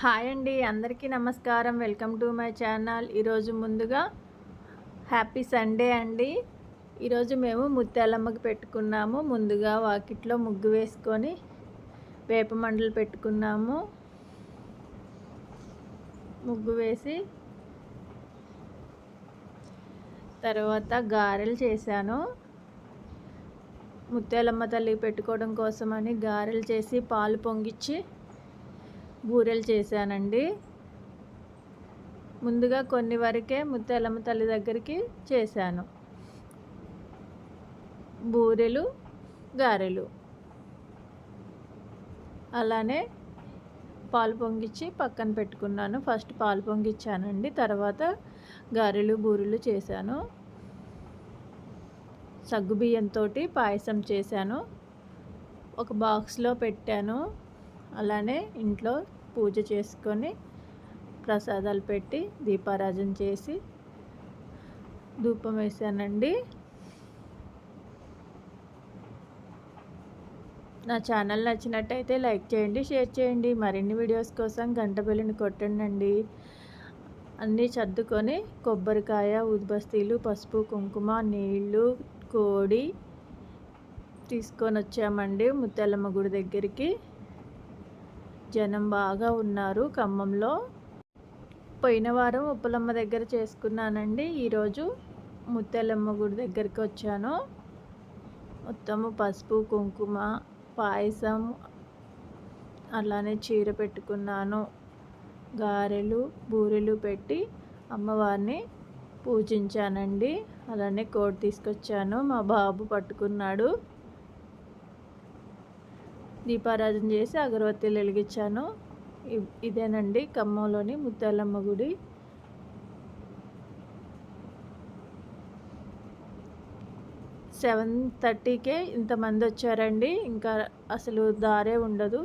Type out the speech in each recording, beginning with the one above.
Hi అండి అందరికీ నమస్కారం. Welcome to my channel. ఈరోజు ముందుగా హ్యాపీ సండే అండి. ఈరోజు మేము ముత్యాలమ్మకి పెట్టుకున్నాము. ముందుగా వాకిట్లో ముగ్గు వేసుకొని వేప మండలు పెట్టుకున్నాము. ముగ్గు వేసి తర్వాత గారెలు చేశాను. ముత్యాలమ్మ తల్లి పెట్టుకోవడం కోసమని గారెలు చేసి పాలు పొంగిచ్చి బూరెలు చేశానండి. ముందుగా కొన్ని వరకే ముత్యాలమ్మ తల్లి దగ్గరికి చేశాను. బూరెలు గారెలు. అలానే పాలు పొంగిచ్చి పక్కన పెట్టుకున్నాను. ఫస్ట్ పాలు పొంగిచ్చానండి. తర్వాత గారెలు బూరెలు చేశాను. సగ్గుబియ్యంతో పాయసం చేశాను. ఒక బాక్స్లో పెట్టాను. అలానే ఇంట్లో పూజ చేసుకొని ప్రసాదాలు పెట్టి దీపారాజన చేసి ధూపం వేసానండి. నా ఛానల్ నచ్చినట్టయితే లైక్ చేయండి షేర్ చేయండి మరిన్ని వీడియోస్ కోసం గంట బెల్లిని కొట్టండి అన్నీ సర్దుకొని కొబ్బరికాయ ఉద్బస్తీలు పసుపు కుంకుమ నీళ్ళు కోడి తీసుకొని వచ్చామండి ముత్యాలమ్మ గుడి దగ్గరికి. జనం బాగా ఉన్నారు ఖమ్మంలో. పోయిన వారం ఉప్పలమ్మ దగ్గర చేసుకున్నానండి. ఈరోజు ముత్యాలమ్మ గుడి దగ్గరికి వచ్చాను. మొత్తము పసుపు కుంకుమ పాయసం అలానే చీర పెట్టుకున్నాను. గారెలు బూరెలు పెట్టి అమ్మవారిని పూజించానండి. అలానే కోడి తీసుకొచ్చాను. మా బాబు పట్టుకున్నాడు. దీపారాధన చేసి అగరవత్తిలు వెలిగించాను. ఇదేనండి ఖమ్మంలోని ముత్యాలమ్మ గుడి. సెవెన్ థర్టీకే ఇంతమంది వచ్చారండి. ఇంకా అసలు దారే ఉండదు.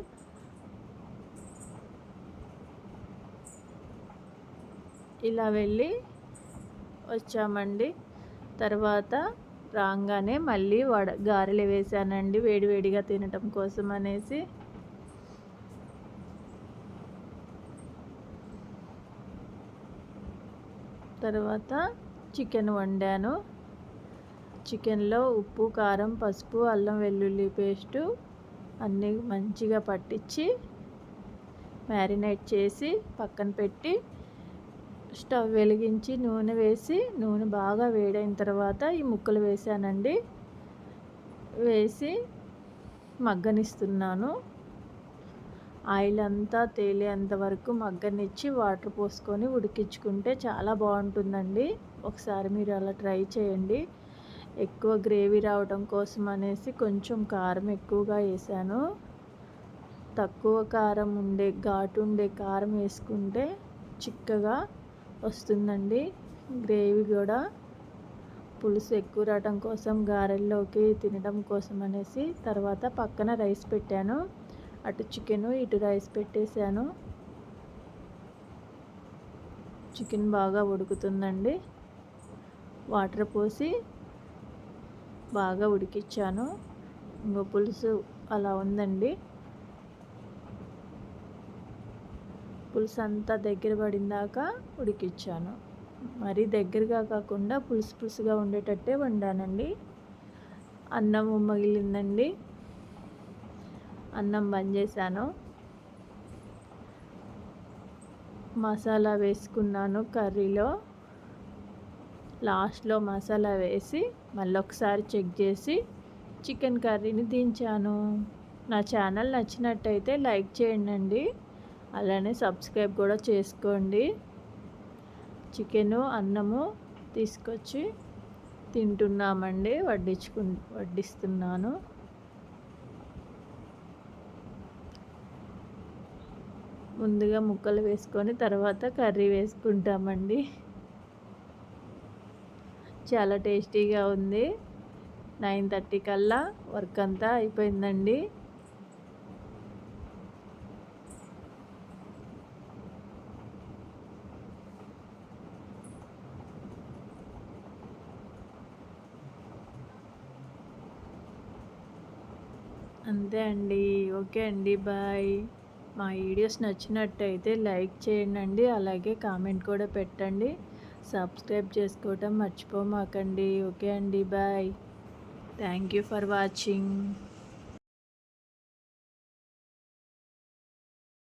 ఇలా వెళ్ళి వచ్చామండి. తర్వాత రాగానే మళ్ళీ వడ గారెలు వేసానండి వేడివేడిగా తినటం కోసం అనేసి. తర్వాత చికెన్ వండాను. చికెన్లో ఉప్పు కారం పసుపు అల్లం వెల్లుల్లి పేస్టు అన్నీ మంచిగా పట్టించి మ్యారినేట్ చేసి పక్కన పెట్టి స్టవ్ వెలిగించి నూనె వేసి నూనె బాగా వేడైన తర్వాత ఈ ముక్కలు వేసానండి. వేసి మగ్గనిస్తున్నాను. ఆయిల్ అంతా తేలేంత వరకు మగ్గనిచ్చి వాటర్ పోసుకొని ఉడికించుకుంటే చాలా బాగుంటుందండి. ఒకసారి మీరు అలా ట్రై చేయండి. ఎక్కువ గ్రేవీ రావడం కోసం అనేసి కొంచెం కారం ఎక్కువగా వేసాను. తక్కువ కారం ఉండే ఘాటు ఉండే కారం వేసుకుంటే చిక్కగా వస్తుందండి. గ్రేవీ కూడా. పులుసు ఎక్కువ రావడం కోసం గారెల్లోకి తినడం కోసం అనేసి తర్వాత పక్కన రైస్ పెట్టాను. అటు చికెను ఇటు రైస్ పెట్టేశాను. చికెన్ బాగా ఉడుకుతుందండి. వాటర్ పోసి బాగా ఉడికిచ్చాను. ఇంకో పులుసు అలా ఉందండి. పులుసు అంతా దగ్గర పడిందాక ఉడికిచ్చాను. మరీ దగ్గరగా కాకుండా పులుసు పులుసుగా ఉండేటట్టే వండానండి. అన్నం ఉమ్మగిలిందండి. అన్నం బంద్ చేశాను. మసాలా వేసుకున్నాను కర్రీలో. లాస్ట్లో మసాలా వేసి మళ్ళీ ఒకసారి చెక్ చేసి చికెన్ కర్రీని దించాను. నా ఛానల్ నచ్చినట్టయితే లైక్ చేయండి అలానే సబ్స్క్రైబ్ కూడా చేసుకోండి. చికెను అన్నము తీసుకొచ్చి తింటున్నామండి. వడ్డించుకు వడ్డిస్తున్నాను. ముందుగా ముక్కలు వేసుకొని తర్వాత కర్రీ వేసుకుంటామండి. చాలా టేస్టీగా ఉంది. నైన్ థర్టీ కల్లా వర్క్ అంతా అయిపోయిందండి. అంతే అండి. ఓకే అండి. బాయ్. మా వీడియోస్ నచ్చినట్టయితే లైక్ చేయండి. అలాగే కామెంట్ కూడా పెట్టండి. సబ్స్క్రైబ్ చేసుకోవటం మర్చిపోమాకండి. ఓకే అండి. Bye. Thank you for watching.